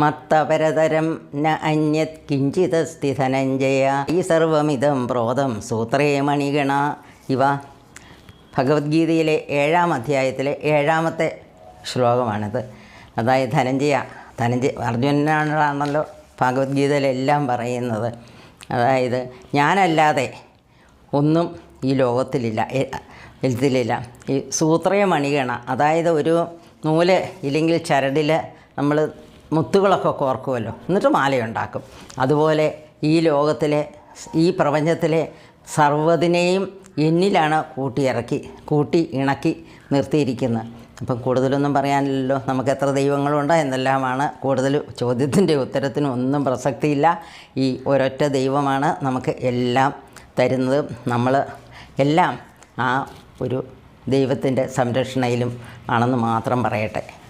മത്തപരതരം ന അന്യത് കിഞ്ചിതസ്തി ധനഞ്ജയ. ഈ സർവമിതം പ്രോതം സൂത്രേ മണിഗണ. ഇവ ഭഗവത്ഗീതയിലെ ഏഴാം അധ്യായത്തിലെ ഏഴാമത്തെ ശ്ലോകമാണിത്. അതായത് ധനഞ്ജയ ധനഞ്ജയ അർജുനനാണല്ലോ ഭഗവത്ഗീതയിലെല്ലാം പറയുന്നത്. അതായത് ഞാനല്ലാതെ ഒന്നും ഈ ലോകത്തിലില്ല എഴുത്തിലില്ല ഈ സൂത്രയ മണികണ അതായത് ഒരു നൂൽ ഇല്ലെങ്കിൽ ചരടിൽ നമ്മൾ മുത്തുകളൊക്കെ കോർക്കുമല്ലോ എന്നിട്ട് മാലയുണ്ടാക്കും. അതുപോലെ ഈ ലോകത്തിലെ ഈ പ്രപഞ്ചത്തിലെ സർവതിനെയും എന്നിലാണ് കൂട്ടിയിറക്കി കൂട്ടി ഇണക്കി നിർത്തിയിരിക്കുന്നത്. അപ്പം കൂടുതലൊന്നും പറയാനില്ലല്ലോ. നമുക്ക് എത്ര ദൈവങ്ങളുണ്ട് എന്നെല്ലാമാണ് കൂടുതൽ ചോദ്യത്തിന്റെ ഉത്തരത്തിന് ഒന്നും പ്രസക്തിയില്ല. ഈ ഒരൊറ്റ ദൈവമാണ് നമുക്ക് എല്ലാം തരുന്നത്. നമ്മൾ എല്ലാം ആ ഒരു ദൈവത്തിന്റെ സംരക്ഷണയിലും ആണെന്ന് മാത്രം പറയട്ടെ.